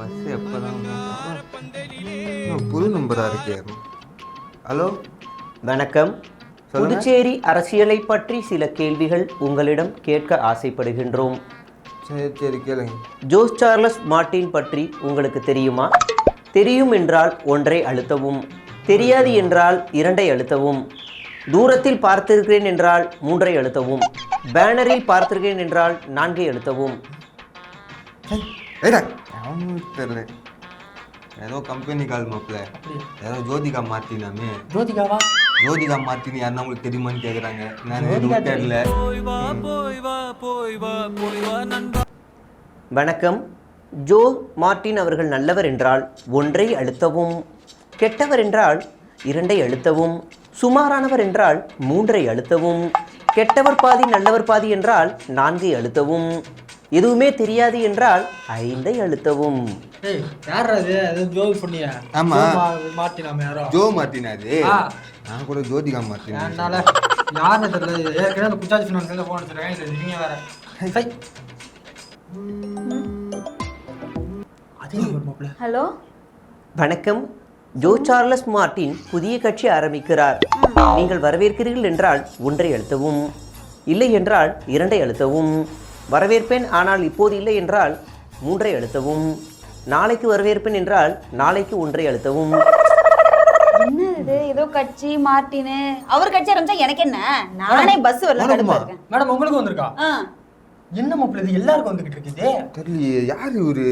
Bus எப்போதான் புது நம்பரா இருக்கே. ஹலோ? வணக்கம். புதுச்சேரி அரசியலை பற்றி சில கேள்விகள் உங்களிடம் கேட்க ஆசைப்படுகின்றோம். ஜோஸ் சார்லஸ் மார்ட்டின் பற்றி உங்களுக்கு தெரியுமா? தெரியும் என்றால் ஒன்றை அழுத்தவும் தெரியாது என்றால் இரண்டை அழுத்தவும் தூரத்தில் பார்த்திருக்கிறேன் என்றால் மூன்றை அழுத்தவும் பேனரில் பார்த்திருக்கிறேன் என்றால் நான்கை அழுத்தவும். அவனுக்கு தெரியல ஏதோ கம்பெனி கால் மாப்பிள்ள ஏதோ ஜோதிகா மாத்தினாமே. ஜோதிகாவா? ஜோதிகா மாத்தினு யாருன்னா உங்களுக்கு தெரியுமான்னு கேக்குறாங்க. நான் எதுவும் தெரியல. வணக்கம். ஜோ மார்ட்டின் அவர்கள் நல்லவர் என்றால் ஒன்றை அழுத்தவும் கெட்டவர் என்றால் இரண்டை அழுத்தவும் சுமாரானவர் என்றால் மூன்றை அழுத்தவும் கெட்டவர் பாதி நல்லவர் பாதி என்றால் நான்கை அழுத்தவும் எதுவுமே தெரியாது என்றால் ஐந்தை அழுத்தவும். ஜோ அது. நான் கூட ஜோதிகா யாருன்னு தெரியல. ஏற்கனவே ஃபினான்ஸ்ல போன் வச்சிருக்கேன் இது நீங்க வேற. ஹலோ? வணக்கம். ஜோ சார்லஸ் மார்ட்டின் புதிய கட்சி ஆரம்பிக்கிறார். நீங்கள் வரவேற்கிறீர்கள் என்றால் ஒன்றை அழுத்தவும். இல்லை என்றால் இரண்டை அழுத்தவும். வரவேற்பேன் ஆனால் இப்போது இல்லை என்றால் மூன்றை அழுத்தவும். நாளைக்கு வரவேற்பேன் என்றால் நாளைக்கு ஒன்றை அழுத்தவும். என்ன இது? ஏதோ கட்சி மார்ட்டினு அவர் கட்சி ஆரம்பிச்சா எனக்கு என்ன? நானே பஸ் வரல மேடம் உங்களுக்கு வந்திருக்கா? ஆ, என்ன மாப்பிள்ள இது? எல்லாருக்கும் வந்துகிட்டு இருக்குது தெரியலையே யார் இவரு?